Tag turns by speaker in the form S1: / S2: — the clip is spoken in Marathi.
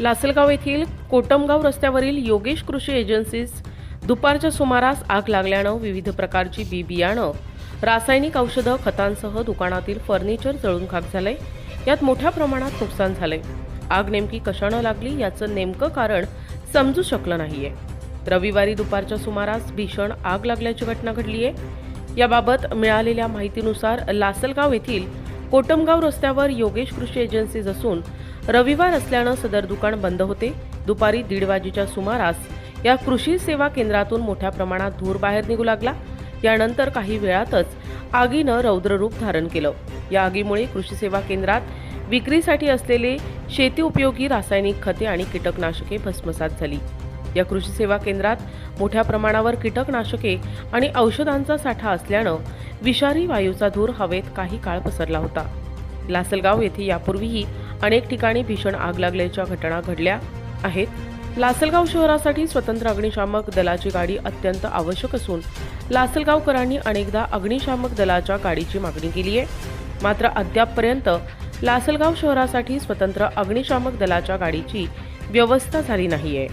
S1: लासलगाव येथील कोटमगाव रस्त्यावरील योगेश कृषी एजन्सीज दुपारच्या सुमारास आग लागल्यानं विविध प्रकारची बी बियाणं रासायनिक औषधं खतांसह दुकानातील फर्निचर जळून खाक झालंय. यात मोठ्या प्रमाणात नुकसान झालंय. आग नेमकी कशानं लागली याचं नेमकं कारण समजू शकलं नाहीये. रविवारी दुपारच्या सुमारास भीषण आग लागल्याची घटना घडली आहे याबाबत मिळालेल्या माहितीनुसार लासलगाव येथील कोटमगाव रस्त्यावर योगेश कृषी एजन्सीज असून रविवार असल्यानं सदर दुकान बंद होते. दुपारी दीड वाजेच्या सुमारास या कृषी सेवा केंद्रातून मोठ्या प्रमाणात धूर बाहेर निघू लागला. यानंतर काही वेळातच आगीनं रौद्ररूप धारण केलं. या आगीमुळे कृषी सेवा केंद्रात विक्रीसाठी असलेले शेती उपयोगी रासायनिक खते आणि कीटकनाशके भस्मसात झाली. या कृषी सेवा केंद्रात मोठ्या प्रमाणावर कीटकनाशके आणि औषधांचा साठा असल्यानं विषारी वायूचा धूर हवेत काही काळ पसरला होता. लासलगाव येथे यापूर्वीही अनेक ठिकाणी भीषण आग लागल्याच्या घटना घडल्या आहेत. लासलगाव शहरासाठी स्वतंत्र अग्निशामक दलाची गाडी अत्यंत आवश्यक असून लासलगावकरांनी अनेकदा अग्निशामक दलाच्या गाडीची मागणी केली आहे. मात्र अद्यापपर्यंत लासलगाव शहरासाठी स्वतंत्र अग्निशामक दलाच्या गाडीची व्यवस्था झाली नाहीये.